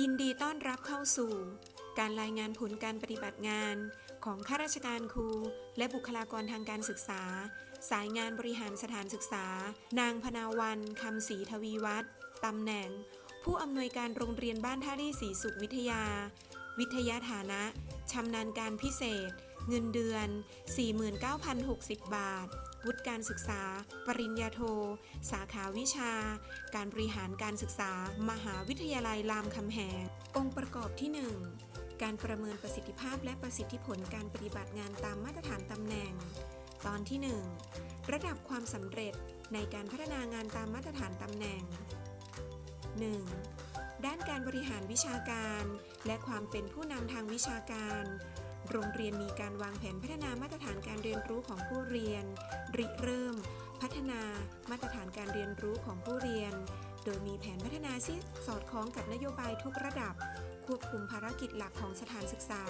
ยินดีต้อนรับเข้าสู่ การรายงานผลการปฏิบัติงาน ของข้าราชการครู และบุคลากรทางการศึกษา สายงานบริหารสถานศึกษา นางพนาวันคำศรีทวีวัฒน์ตำแหน่ง ผู้อำนวยการโรงเรียนบ้านท่ารี่ศรีสุขวิทยา วิทยาฐานะชำนาญการพิเศษ เงินเดือน 49,060 บาท วุฒิการศึกษา ปริญญาโท สาขาวิชา การบริหารการศึกษา มหาวิทยาลัยรามคำแหง องค์ประกอบที่ 1 การประเมินประสิทธิภาพและประสิทธิผลการปฏิบัติงานตามมาตรฐานตำแหน่ง ตอนที่ 1 ระดับความสำเร็จในการพัฒนางานตามมาตรฐานตำแหน่ง 1. ด้านการบริหารวิชาการ และความเป็นผู้นำทางวิชาการ โรงเรียนมีการวางแผนพัฒนามาตรฐานการเรียนรู้ของผู้เรียน ริเริ่ม พัฒนามาตรฐานการเรียนรู้ของผู้เรียน โดยมีแผนพัฒนาที่สอดคล้องกับนโยบายทุกระดับ ควบคุมภารกิจหลักของสถานศึกษา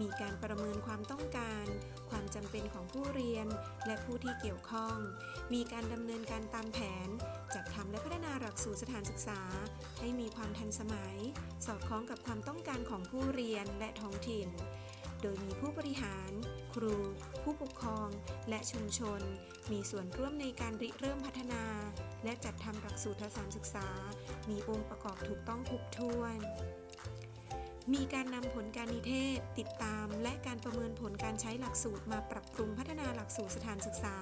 มีการประเมินความต้องการ ความจำเป็นของผู้เรียน และผู้ที่เกี่ยวข้อง มีการดำเนินการตามแผน จัดทำและพัฒนาหลักสูตรสถานศึกษา ให้มีความทันสมัย สอดคล้องกับความต้องการของผู้เรียนและท้องถิ่น โดยมีผู้บริหาร ครู ผู้ปกครอง และชุมชน มีส่วนร่วมในการริเริ่มพัฒนา และจัดทำหลักสูตรสานศึกษา มีองค์ประกอบถูกต้องครบถ้วน มีการนำผลการนิเทศ ติดตาม และการประเมินผลการใช้หลักสูตรมาปรับปรุงพัฒนาหลักสูตรสถานศึกษา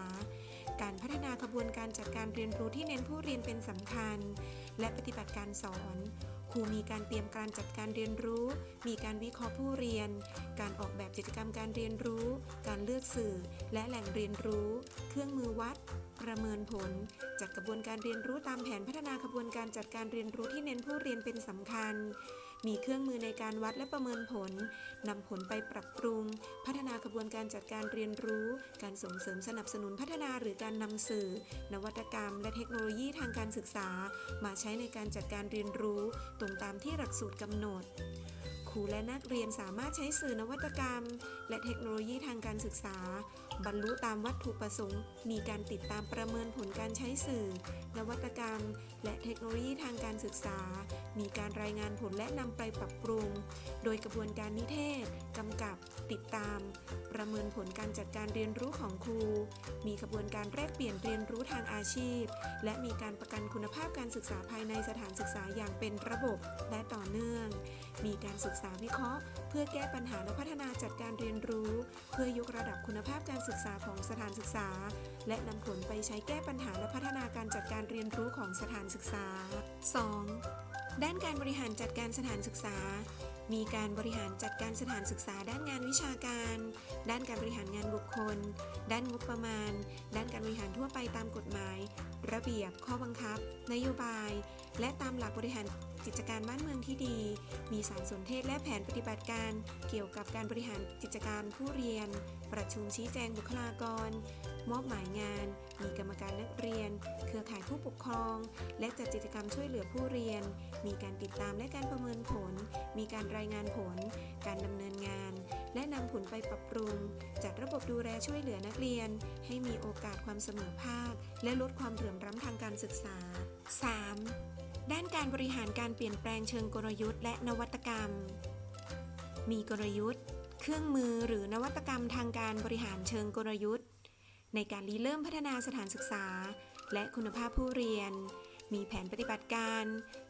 การพัฒนาขบวนการจัดการเรียนรู้ที่เน้นผู้เรียนเป็นสำคัญ และปฏิบัติการสอน ครูมีการเตรียมการจัดการเรียนรู้ มีการวิเคราะห์ผู้เรียน การออกแบบกิจกรรมการเรียนรู้ การเลือกสื่อ และแหล่งเรียนรู้ เครื่องมือวัด ประเมินผล จัดกระบวนการเรียนรู้ตามแผนพัฒนาขบวนการจัดการเรียนรู้ที่เน้นผู้เรียนเป็นสำคัญ มีเครื่องมือในการวัดและประเมินผลนำผลไปปรับปรุง พัฒนากระบวนการจัดการเรียนรู้ การส่งเสริมสนับสนุนพัฒนาหรือการนำสื่อ นวัตกรรม และเทคโนโลยีทางการศึกษา มาใช้ในการจัดการเรียนรู้ ตรงตามที่หลักสูตรกำหนด ครูและนักเรียนสามารถใช้สื่อนวัตกรรม และเทคโนโลยีทางการศึกษา บรรลุตามวัตถุประสงค์ มีการติดตามประเมินผลการใช้สื่อ นวัตกรรม และเทคโนโลยีทางการศึกษา มีการรายงานผลและนำไปปรับปรุง โดยกระบวนการนิเทศกำกับ ติดตาม ประเมินผลการจัดการเรียนรู้ของครู มีกระบวนการแลกเปลี่ยนเรียนรู้ทางอาชีพ และมีการประกันคุณภาพการศึกษาภายในสถานศึกษาอย่างเป็นระบบและต่อเนื่อง มีการศึกษาวิเคราะห์ เพื่อแก้ปัญหาและพัฒนาจัดการเรียนรู้ เพื่อยกระดับคุณภาพการศึกษาของสถานศึกษา และนำผลไปใช้แก้ปัญหาและพัฒนาการจัดการเรียนรู้ของสถานศึกษา 2. ด้านการบริหารจัดการสถานศึกษามีการบริหารจัดการสถานศึกษาด้านงานวิชาการ ด้านการบริหารงานบุคคล ด้านงบประมาณ ด้านการบริหารทั่วไปตามกฎหมาย ระเบียบ ข้อบังคับ นโยบาย และตามหลักบริหาร กิจการบ้านเมืองที่ดี มีสารสนเทศและแผนปฏิบัติการ เกี่ยวกับการบริหารกิจการผู้เรียน ประชุมชี้แจงบุคลากร มอบหมายงาน มีกรรมการนักเรียน เครือข่ายผู้ปกครอง และจัดกิจกรรมช่วยเหลือผู้เรียน มีการติดตามและการประเมินผล มีการรายงานผล การดำเนินงาน และนำผลไปปรับปรุง จัดระบบดูแลช่วยเหลือนักเรียน ให้มีโอกาสความเสมอภาค และลดความเหลื่อมล้ำทางการศึกษา 3. ด้านการบริหารการเปลี่ยนแปลงเชิงกลยุทธ์และนวัตกรรม มีกลยุทธ์ เครื่องมือหรือนวัตกรรมทางการบริหารเชิงกลยุทธ์ ในการริเริ่มพัฒนาสถานศึกษา และคุณภาพผู้เรียน มีแผนปฏิบัติการ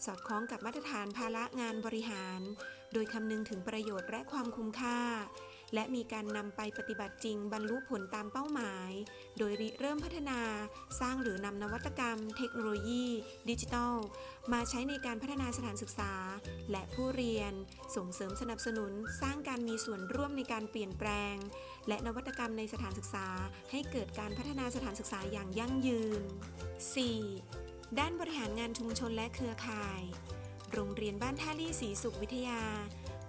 สอดคล้องกับมาตรฐานภาระงานบริหาร โดยคำนึงถึงประโยชน์และความคุ้มค่า และมีการนำไปปฏิบัติจริงบรรลุผลตามเป้าหมาย โดยริเริ่มพัฒนาสร้างหรือนำนวัตกรรม เทคโนโลยี ดิจิทัล มาใช้ในการพัฒนาสถานศึกษา และผู้เรียน ส่งเสริมสนับสนุน สร้างการมีส่วนร่วมในการเปลี่ยนแปลง และนวัตกรรมในสถานศึกษา ให้เกิดการพัฒนาสถานศึกษาอย่างยั่งยืน 4. ด้านบริหารงานชุมชนและเครือข่าย โรงเรียนบ้านท่าลี่ศรีสุขวิทยา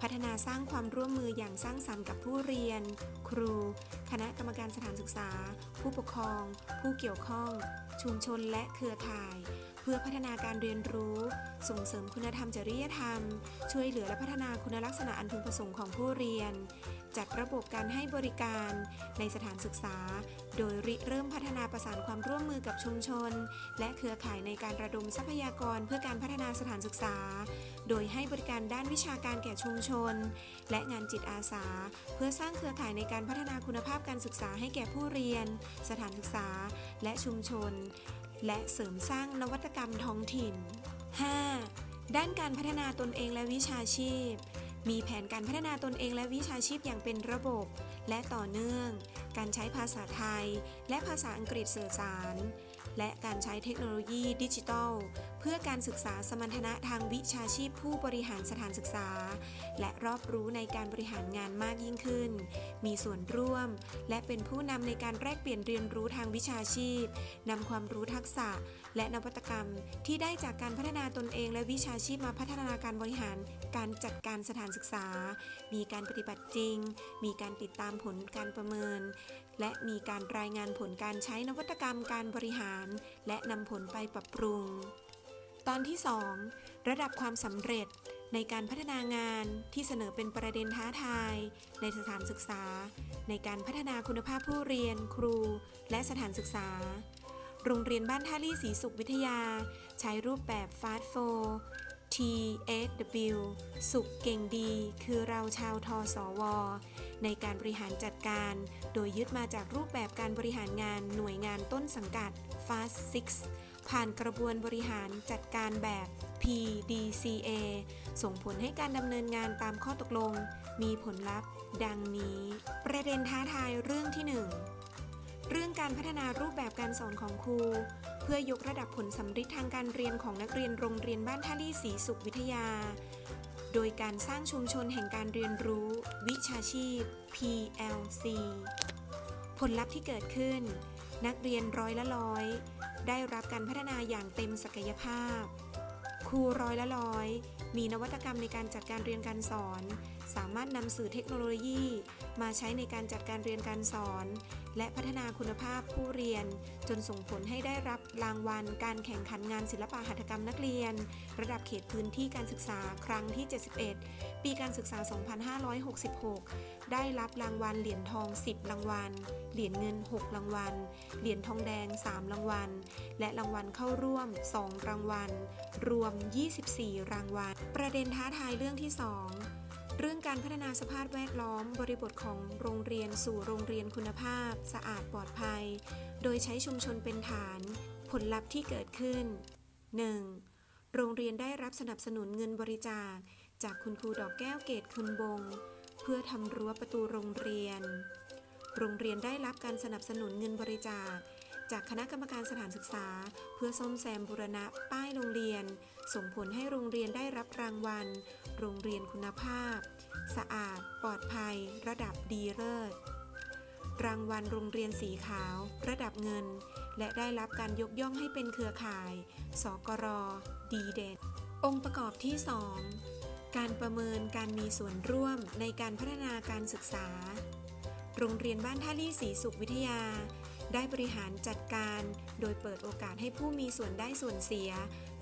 พัฒนาสร้างความร่วมมืออย่างสร้างสรรค์กับผู้เรียน ครู คณะกรรมการสถานศึกษา ผู้ปกครอง ผู้เกี่ยวข้อง ชุมชนและเครือข่าย เพื่อพัฒนาการเรียนรู้ ส่งเสริมคุณธรรมจริยธรรม ช่วยเหลือและพัฒนาคุณลักษณะอันพึงประสงค์ของผู้เรียน จัดระบบการให้บริการ ในสถานศึกษา โดยริเริ่มพัฒนาประสานความร่วมมือกับชุมชน และเครือข่ายในการระดมทรัพยากรเพื่อการพัฒนาสถานศึกษา โดยให้บริการด้านวิชาการแก่ชุมชน และงานจิตอาสา เพื่อสร้างเครือข่ายในการพัฒนาคุณภาพการศึกษาให้แก่ผู้เรียน สถานศึกษา และชุมชน และเสริมสร้างนวัตกรรมท้องถิ่น 5. ด้านการพัฒนาตนเองและวิชาชีพ มีแผนการพัฒนาตนเองและวิชาชีพอย่างเป็นระบบ และต่อเนื่อง การใช้ภาษาไทย และภาษาอังกฤษสื่อสาร และการใช้เทคโนโลยีดิจิทัล เพื่อการศึกษาสมรรถนะทางวิชาชีพผู้บริหารสถานศึกษา และรอบรู้ในการบริหารงานมากยิ่งขึ้น มีส่วนร่วม และเป็นผู้นำในการแลกเปลี่ยนเรียนรู้ทางวิชาชีพนำความรู้ทักษะ และนวัตกรรมที่ได้จากการพัฒนาตนเอง และวิชาชีพมาพัฒนาการบริหาร การจัดการสถานศึกษา มีการปฏิบัติจริง มีการติดตามผลการประเมิน และมีการรายงานผลการใช้นวัตกรรมการบริหาร และนำผลไปปรับปรุง ตอนที่ 2 ระดับความสำเร็จในการพัฒนางานที่เสนอเป็นประเด็นท้าทาย ในสถานศึกษา ในการพัฒนาคุณภาพผู้เรียน ครู และสถานศึกษา โรงเรียนบ้านท่าลี่ศรีสุขวิทยา ใช้รูปแบบ Fast 4 TSW สุขเก่งดี คือเราชาวทสว ในการบริหารจัดการ โดยยึดมาจากรูปแบบการบริหารงานหน่วยงานต้นสังกัด Fast 6ผ่านกระบวนบริหารจัดการแบบ PDCA ส่งผลให้การดำเนินงานตามข้อตกลง มีผลลัพธ์ ดังนี้ ประเด็นท้าทายเรื่องที่ 1 เรื่องการพัฒนารูปแบบการสอนของครู เพื่อยกระดับผลสำฤทธิ์ทางการเรียนของนักเรียนโรงเรียนบ้านท่าลี่ศรีสุขวิทยา โดยการสร้างชุมชนแห่งการเรียนรู้ วิชาชีพ PLC ผลลัพธ์ที่เกิดขึ้น นักเรียนร้อยละร้อย ได้รับการพัฒนาอย่างเต็มศักยภาพ ครูร้อยละร้อย มีนวัตกรรมในการจัดการเรียนการสอน สามารถนำสื่อเทคโนโลยี มาใช้ในการจัดการเรียนการสอน และพัฒนาคุณภาพผู้เรียน จนส่งผลให้ได้รับรางวัล การแข่งขันงานศิลปะหัตถกรรมนักเรียน ระดับเขตพื้นที่การศึกษาครั้งที่ 71 ปีการศึกษา 2566 ได้รับรางวัลเหรียญทอง 10 รางวัล เหรียญเงิน 6 รางวัล เหรียญทองแดง 3 รางวัล และรางวัลเข้าร่วม 2 รางวัล รวม 24 รางวัล ประเด็นท้าทายเรื่องที่ 2 เรื่องการพัฒนาสภาพแวดล้อมบริบทของโรงเรียนสู่โรงเรียนคุณภาพ สะอาดปลอดภัย โดยใช้ชุมชนเป็นฐาน ผลลัพธ์ที่เกิดขึ้น 1. โรงเรียนได้รับสนับสนุนเงินบริจาค จากคุณครูดอกแก้วเกตคุณบง เพื่อทำรั้วประตูโรงเรียน โรงเรียนได้รับการสนับสนุนเงินบริจาค จากคณะกรรมการสถานศึกษา เพื่อซ่อมแซมบูรณะป้ายโรงเรียน ส่งผลให้โรงเรียนได้รับรางวัล โรงเรียนคุณภาพ สะอาด ปลอดภัย ระดับดีเลิศรางวัลโรงเรียนสีขาว ระดับเงิน และได้รับการยกย่องให้เป็นเครือข่าย สกร ดีเด่น องค์ประกอบที่ 2 การประเมินการมีส่วนร่วมในการพัฒนาการศึกษา โรงเรียนบ้านท่าลี่ศรีสุขวิทยา ได้บริหารจัดการ โดยเปิดโอกาสให้ผู้มีส่วนได้ส่วนเสีย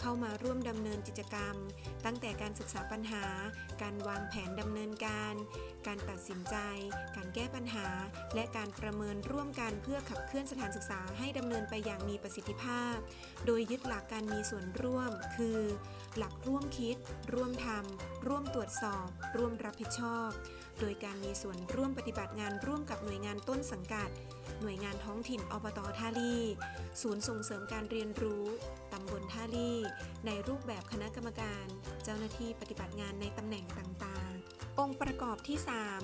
เข้ามาร่วมดำเนินกิจกรรม ตั้งแต่การศึกษาปัญหา การวางแผนดำเนินการ การตัดสินใจ การแก้ปัญหา และการประเมินร่วมกันเพื่อขับเคลื่อนสถานศึกษาให้ดำเนินไปอย่างมีประสิทธิภาพ โดยยึดหลักการมีส่วนร่วม คือ หลักร่วมคิด ร่วมทำร่วมตรวจสอบ ร่วมรับผิดชอบ โดยการมีส่วนร่วมปฏิบัติงานร่วมกับหน่วยงานต้นสังกัด หน่วยงานท้องถิ่นอบตท่าลี่ ศูนย์ส่งเสริมการเรียนรู้ ตำบลท่าลี่ ในรูปแบบคณะกรรมการ เจ้าหน้าที่ปฏิบัติงานในตำแหน่งต่างๆ องค์ประกอบที่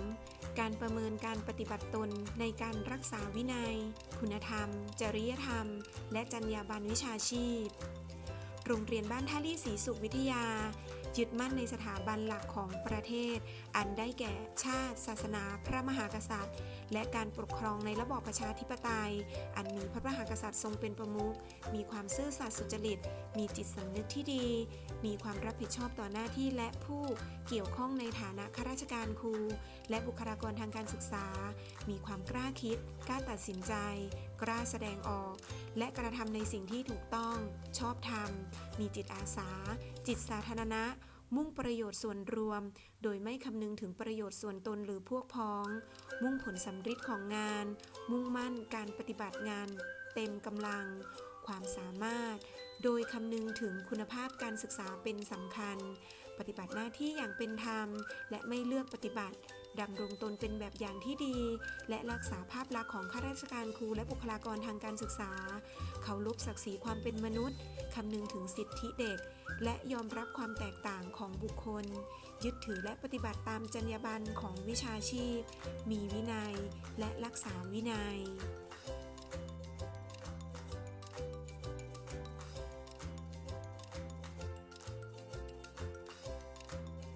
3 การประเมินการปฏิบัติตนในการรักษาวินัย คุณธรรม จริยธรรม และจรรยาบรรณวิชาชีพ โรงเรียนบ้านท่าลี่ศรีสุขวิทยา ยึดมั่นในสถาบันหลักของประเทศ อันได้แก่ชาติ ศาสนา พระมหากษัตริย์ และการปกครองในระบอบประชาธิปไตย อันมีพระมหากษัตริย์ทรงเป็นประมุข มีความซื่อสัตย์สุจริต มีจิตสำนึกที่ดี มีความรับผิดชอบต่อหน้าที่และผู้เกี่ยวข้องในฐานะข้าราชการครู และบุคลากรทางการศึกษา มีความกล้าคิด กล้าตัดสินใจ กล้าแสดงออก และกระทำในสิ่งที่ถูกต้อง ชอบธรรม มีจิตอาสา จิตสาธารณะ มุ่งประโยชน์ส่วนรวม โดยไม่คำนึงถึงประโยชน์ส่วนตนหรือพวกพ้อง มุ่งผลสำฤทธิ์ของงาน มุ่งมั่นการปฏิบัติงาน เต็มกำลัง ความสามารถ โดยคำนึงถึงคุณภาพการศึกษาเป็นสำคัญ ปฏิบัติหน้าที่อย่างเป็นธรรม และไม่เลือกปฏิบัติ ดำรงตนเป็นแบบอย่างที่ดี และรักษาภาพลักษณ์ของข้าราชการครูและบุคลากรทางการศึกษา เขาลบศักดิ์ศรีความเป็นมนุษย์คำนึงถึงสิทธิเด็ก และยอมรับความแตกต่างของบุคคล ยึดถือและปฏิบัติตามจรรยาบรรณของวิชาชีพ มีวินัย และรักษาวินัย